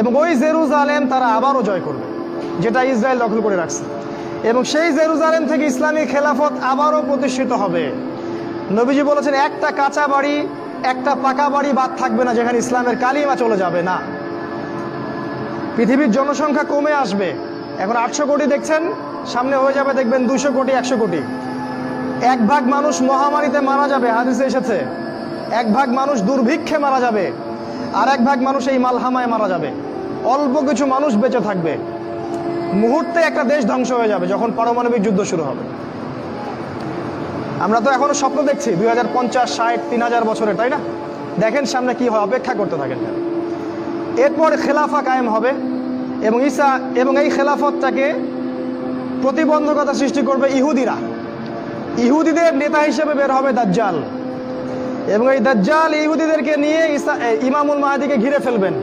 এবং ওই জেরুজালেম তারা আবারও জয় করবে, যেটা ইসরায়েল দখল করে রাখছে। এবং সেই জেরুজালেম থেকে ইসলামী খেলাফত আবারও প্রতিষ্ঠিত হবে। নবীজি বলেছেন, একটা কাঁচা বাড়ি, একটা পাকা বাড়ি বাদ থাকবে না, যেখানে ইসলামের কালিমা চলে যাবে না। পৃথিবীর জনসংখ্যা কমে আসবে। এখন আটশো কোটি দেখছেন, সামনে হয়ে যাবে দেখবেন দুশো কোটি, একশো কোটি। এক ভাগ মানুষ মহামারীতে মারা যাবে, হাদিসে এসেছে। এক ভাগ মানুষ দুর্ভিক্ষে মারা যাবে। আর এক ভাগ মানুষ এই মালহামায় মারা যাবে। অল্প কিছু মানুষ বেঁচে থাকবে। মুহূর্তে একটা দেশ ধ্বংস হয়ে যাবে যখন পারমাণবিক যুদ্ধ শুরু হবে। আমরা তো এখনও স্বপ্ন দেখছি, দুই হাজার পঞ্চাশ, ষাট, তিন হাজার বছরে তাই না? দেখেন সামনে কি হয়, অপেক্ষা করতে থাকেন এরপর খেলাফা কায়েম হবে এবং ঈসা এবং এই খেলাফতটাকে প্রতিবন্ধকতা সৃষ্টি করবে ইহুদিরা। ইহুদিদের নেতা হিসেবে বের হবে দাজ্জাল। এবং এই দাজ্জাল ইহুদিদেরকে নিয়ে ইমামুল মাহাদিকে ঘিরে ফেলবেন।